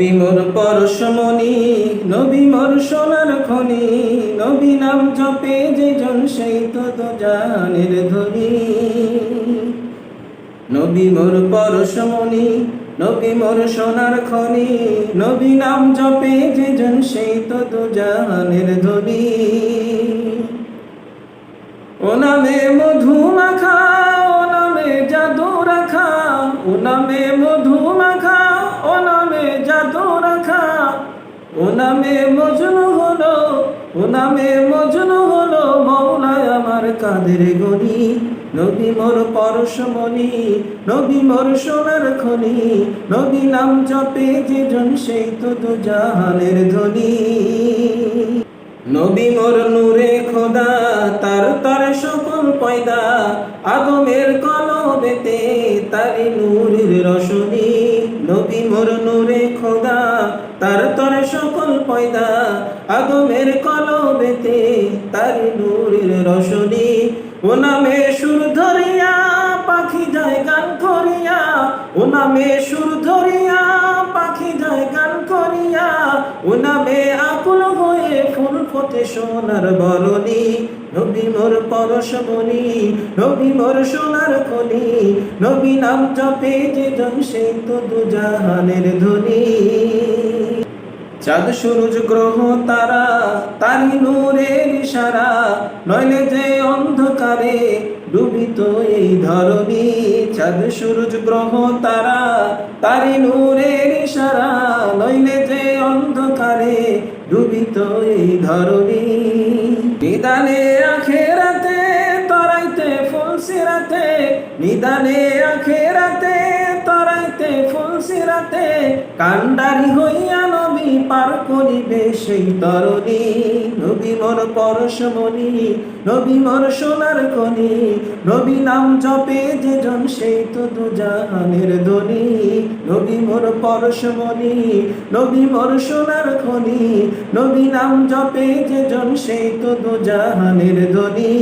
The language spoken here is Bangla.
নবী মোর পরশমণি, নবী মোর সোনার খনি, নবী নাম জপে যে জন সেই তো জানের ধনী। নবী মোর পরশমণি, নবী মোর সোনার খনি, নবী নাম জপে যে জন সেই তো জাহানের ধনী। ও নামে মধু মাখা, ও নামে জাদু রাখা, ও নামে ও নামে মজনু হলো, ও নামে মজনু হলো, মৌলায় আমার কাদের গনি? নবী মোর পরশমণি নবী মোর সোনার খনি, নবী নাম জপে যে জন সেই তো তো জাহানের ধ্বনি নবী মোর নূরে খোদা, তার তার সকল পয়দা, আগমের কলবেতে তারি নূরের রশনি। নবী মোর নূরে খোদা পয়দা আগমের কলবেতে তারি নূরের রশনি। ও নামে সুর ধরিয়া, পাখি যায় গান করিয়া। ও নামে সুর ধরিয়া, পাখি যায় গান করিয়া। ও নামে আকুল হয়ে ফুল ফোটে সোনার বরণী। নবী মোর পরশমণি নবী মোর সোনার খনি। নবী নাম জপে যে জন, সেই তো দুজাহানের ধ্বনি চাঁদ সূরজ গ্রহ তারা, তারি নূরের ইশারা, নইলে যে অন্ধকারে ডুবিত এই ধরণী চাঁদ সূরজ গ্রহ তারা তারি নূরের ইশারা, নইলে যে অন্ধকারে ডুবিত এই ধরণী। নিদানে আখেরাতে, তরাইতে ফুল সিরাতে, নিদানে আখেরাতে, তরাইতে ফুল সিরাতে, কান্ডারি হইয়া নবী পার করিবে সেই তরণী। নবী মোর পরশমণি, নবী মোর সোনার খনি। নবী নাম জপে যে জন সেই তো দুজাহানের ধ্বনি নবী মোর পরশমণি, নবী মোর সোনার খনি। নবী নাম জপে যে জন সেই তো দুজাহানের ধ্বনি